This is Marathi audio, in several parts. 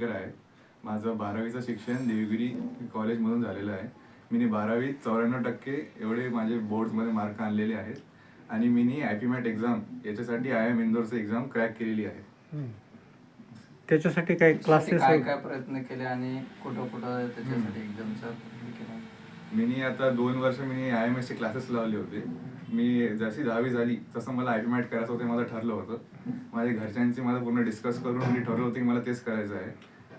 पवरकर आहे माझं बारावीचं शिक्षण देवगिरी कॉलेजमधून झालेलं आहे. मी बारावीत चौऱ्याण्णव टक्के एवढे माझे बोर्ड्समध्ये मार्क आणलेले आहेत. आणि मी ॲपीमॅट एक्झाम याच्यासाठी आय एम इंदोरचं एक्झाम क्रॅक केलेली आहे. त्याच्यासाठी काही क्लासेस काय काय प्रयत्न केले आणि कुठं कुठं त्याच्यासाठी एक्झामचा मी आता दोन वर्ष मी आय एम एसचे क्लासेस लावले होते. मी जशी दहावी झाली तसं मला ॲडमॅट करायचं होतं माझं ठरलं होतं. माझ्या घरच्यांची मला पूर्ण डिस्कस करून मी ठरवलं होतं की मला तेच करायचं आहे.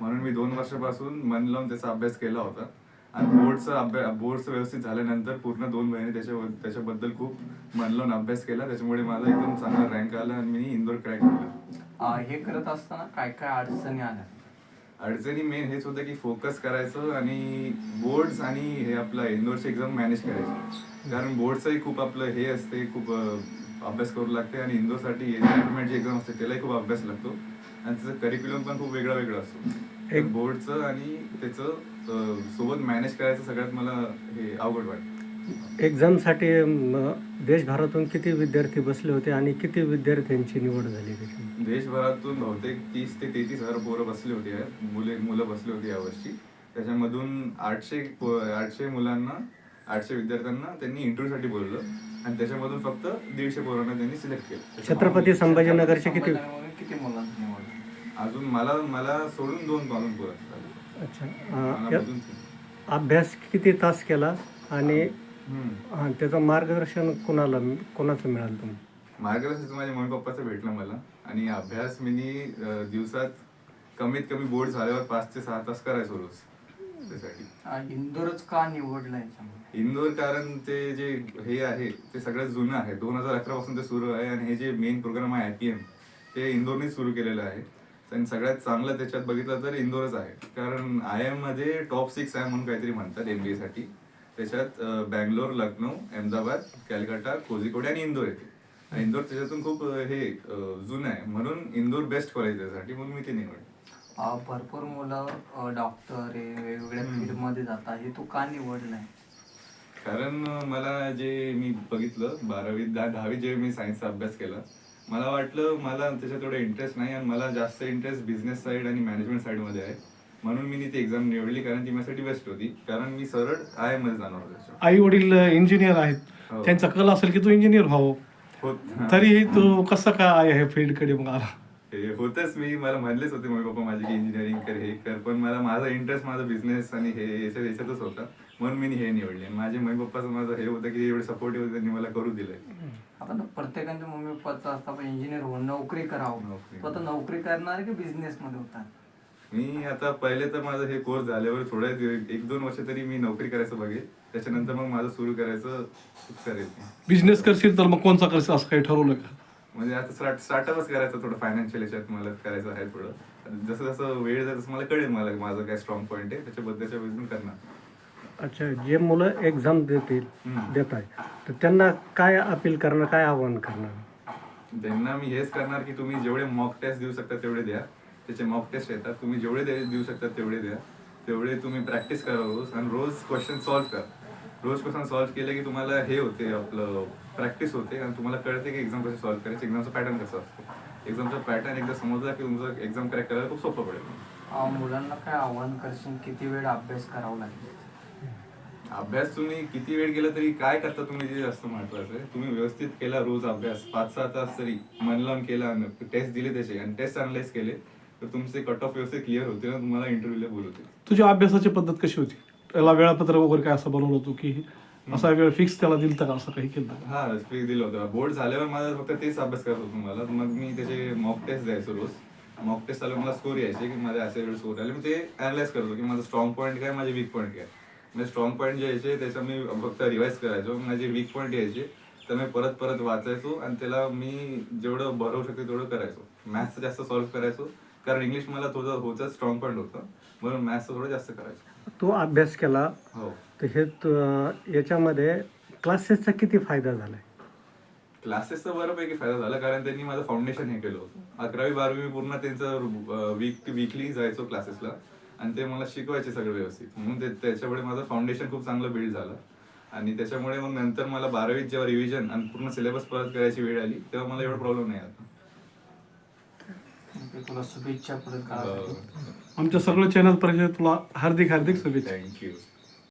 म्हणून मी दोन वर्षापासून मन लावून त्याचा अभ्यास केला होता. आणि बोर्डचा अभ्यास बोर्डचं व्यवस्थित झाल्यानंतर पूर्ण दोन महिने त्याच्या त्याच्याबद्दल खूप मन लावून अभ्यास केला. त्याच्यामुळे मला एकदम चांगला रँक आला आणि मी इंदोर क्रॅक केला हे करत असताना काय काय अडचणी आल्या? अडचणी मेन हेच होतं की फोकस करायचं आणि बोर्ड्स आणि हे आपलं इंदोरचे एक्झाम मॅनेज करायचे. कारण बोर्डचंही खूप आपलं हे असते खूप अभ्यास करू लागते आणि इंदोरसाठी जी एक्झाम असते त्यालाही खूप अभ्यास लागतो. आणि त्याचं करिक्युलम पण खूप वेगळा वेगळा असतो. एक- बोर्डचं आणि त्याचं सोबत मॅनेज करायचं सगळ्यात मला हे अवघड वाटतं. एक्झामसाठी देशभरातून किती विद्यार्थी बसले होते आणि किती विद्यार्थ्यांची निवड झाली त्याची देशभरातून बहुतेक तीस ते तेहतीस हजार पोरं बसली होती. मुले मुलं बसली होती यावर्षी त्याच्यामधून आठशे आठशे मुलांना आठशे विद्यार्थ्यांना त्यांनी इंटरव्ह्यूसाठी बोलवलं आणि त्याच्यामधून फक्त दीडशे पोरांना त्यांनी सिलेक्ट केलं छत्रपती संभाजीनगरचे किती किती मुलांची निवड अजून मला मला सोडून दोन अजून पोरं. अच्छा. अभ्यास किती तास केला आणि त्याचं मार्गदर्शन कोणाला कोणाचं मिळालं तुम्हाला मार्गदर्शन माझ्या मम्मी पप्पाचं भेटलं मला. आणि अभ्यास मी दिवसात कमीत कमी बोर्ड झाल्यावर पाच ते सहा तास करायचो रोज. त्यासाठी. इंदोरच का निवडलं याच्यामध्ये? इंदोर कारण ते जे हे आहे ते सगळ्यात जुनं आहे. दोन हजार अकरा पासून ते सुरू आहे आणि हे जे मेन प्रोग्राम आहे आयपीएम ते इंदोरनेच सुरू केलेलं आहे. आणि सगळ्यात चांगलं त्याच्यात बघितलं तर इंदोरच आहे. कारण आय एममध्ये टॉप सिक्स आहे म्हणून काहीतरी म्हणतात एमबीए साठी. त्याच्यात बँगलोर लखनौ अहमदाबाद कॅलकाटा कोझिकोड आणि इंदोर येते. आणि इंदोर त्याच्यातून खूप हे जुनं आहे. म्हणून इंदोर बेस्ट कॉलेज त्यासाठी म्हणून मी ते निवडलं. भरपूर मुलं डॉक्टर वेगवेगळ्या हम्म. फील्डमध्ये जातात. हे तू का निवडलंय कारण मला जे मी बघितलं बारावीत दहा दहावीत जे मी सायन्सचा अभ्यास केला मला वाटलं मला त्याच्यात एवढा इंटरेस्ट नाही आणि मला जास्त इंटरेस्ट बिझनेस साईड आणि मॅनेजमेंट साईडमध्ये आहे. म्हणून मी ती एक्झाम निवडली कारण ती माझ्यासाठी बेस्ट होती. कारण मी सरळ आयमध्ये जाणार होतो त्याच्यात. आई वडील इंजिनियर आहेत. हो. त्यांचा कल असेल की तू इंजिनियर व्हावं. होत तरीही तू कसं काय ह्या फील्डकडे मग आला? हे होतच मी मला म्हणलेच होते मम्मी पप्पा माझे की इंजिनिअरिंग कर हे कर. पण मला माझा इंटरेस्ट माझा बिझनेस आणि हे याच्यात याच्यातच होता. म्हणून मी हे निवडले. माझे मम्मी पप्पाचं माझं हे होतं की एवढे सपोर्टिव्ह होते त्यांनी मला करू दिलंय. आता ना प्रत्येकाच्या मम्मी पप्पाचं असतं आपण इंजिनियर होऊन नोकरी करावं. नोकरी. तू आता नोकरी करणार आहे की बिझनेस मध्ये होता? मी आता पहिले तर माझं हे कोर्स झाल्यावर थोड्या एक दोन वर्ष तरी मी नोकरी करायचं बघेल. त्याच्यानंतर मग माझं सुरू करायचं करेल मी. बिझनेस करशील तर मग कोणचा करशील असं काही ठरवलं का म्हणजे आता स्टार्ट स्टार्टअपच करायचं थोडं फायनान्शियल याच्यात मला करायचं आहे थोडं. जसं जसं वेळ जाईल तसं मला कळेल मला माझं काय स्ट्रॉंग पॉईंट आहे. त्याच्याबद्दल त्याच्याबद्दल करणार. अच्छा जे मुलं एक्झाम देतील. देत आहे तर त्यांना काय अपील करणार काय आव्हान करणार? त्यांना मी हेच करणार की तुम्ही जेवढे मॉक टेस्ट देऊ शकता तेवढे द्या. त्याचे मॉक टेस्ट येतात. तुम्ही जेवढे दे- देऊ शकता तेवढे द्या. तेवढे तुम्ही प्रॅक्टिस करा रोज आणि रोज क्वेश्चन सॉल्व्ह करा. रोज क्वेश्चन सॉल्व्ह केले की तुम्हाला हे होते आपलं प्रॅक्टिस होते आणि तुम्हाला कळते की एक्झाम कशी सॉल्व्ह करायची. एक्झामचा पॅटर्न कसा असतो. एक्झामचा पॅटर्न एकदा समजला की तुमचं एक्झाम क्रॅक करायला खूप सोपं पडेल. मुलांना काय आव्हान करशील? किती वेळ अभ्यास करावा लागेल? अभ्यास तुम्ही किती वेळ केला तरी काय करता तुम्ही जे जास्त महत्वाचं आहे. तुम्ही व्यवस्थित केला रोज अभ्यास. पाच सहा तास तरी मन लावून केला टेस्ट दिले त्याचे. आणि टेस्ट अनालाइज केले. तर तुमचे कट ऑफ व्यवस्थित क्लिअर होते ना तुम्हाला इंटरव्ह्यूला बोलवते तुझ्या अभ्यासाची पद्धत कशी होती? त्याला वेळापत्र वगैरे काय असं बनवलं होतं की असा वेळ फिक्स त्याला दिलता का? असं काही केलं? हा स्पीक दिलं होतं. बोर्ड झाल्यावर माझा फक्त तेच अभ्यास करत होतो मला. मग मी त्याचे मॉक टेस्ट द्यायचो रोज. मॉक टेस्ट आल्यावर मला स्कोर यायचे की माझे असे वेळ स्कोर आले. मी ते अनालाइज करतो की माझं स्ट्रॉंग पॉईंट काय माझे वीक पॉईंट काय. म्हणजे स्ट्रॉंग पॉईंट जे यायचे त्याचा मी फक्त रिवाइज करायचो. माझे वीक पॉईंट यायचे. तर मी परत परत वाचायचो आणि त्याला मी जेवढं भरवू शकते तेवढं करायचो. मॅथ्स जास्त सॉल्व्ह करायचो. कारण इंग्लिश मला थोडं होतं स्ट्रॉंग पॉईंट होतं. म्हणून मॅथ्स थोडं जास्त करायचो. तू अभ्यास केला. हो. तर हे तु- याच्यामध्ये क्लासेसचा किती फायदा झालाय? क्लासेसचा बऱ्यापैकी फायदा झाला कारण त्यांनी माझं फाउंडेशन हे केलं होतं. अकरावी बारावी मी पूर्ण त्यांचं वीक वीकली जायचो क्लासेसला आणि ते मला शिकवायचे सगळं व्यवस्थित. म्हणून ते त्याच्यामुळे माझं फाउंडेशन खूप चांगलं बिल्ड झालं. आणि त्याच्यामुळे मग नंतर मला बारावीत जेव्हा रिव्हिजन आणि पूर्ण सिलेबस परत करायची वेळ आली तेव्हा मला एवढा प्रॉब्लेम नाही आता तुला शुभेच्छा पुढील काळासाठी आमच्या सगळं चॅनल परिषद तुला हार्दिक हार्दिक शुभेच्छा. थँक्यू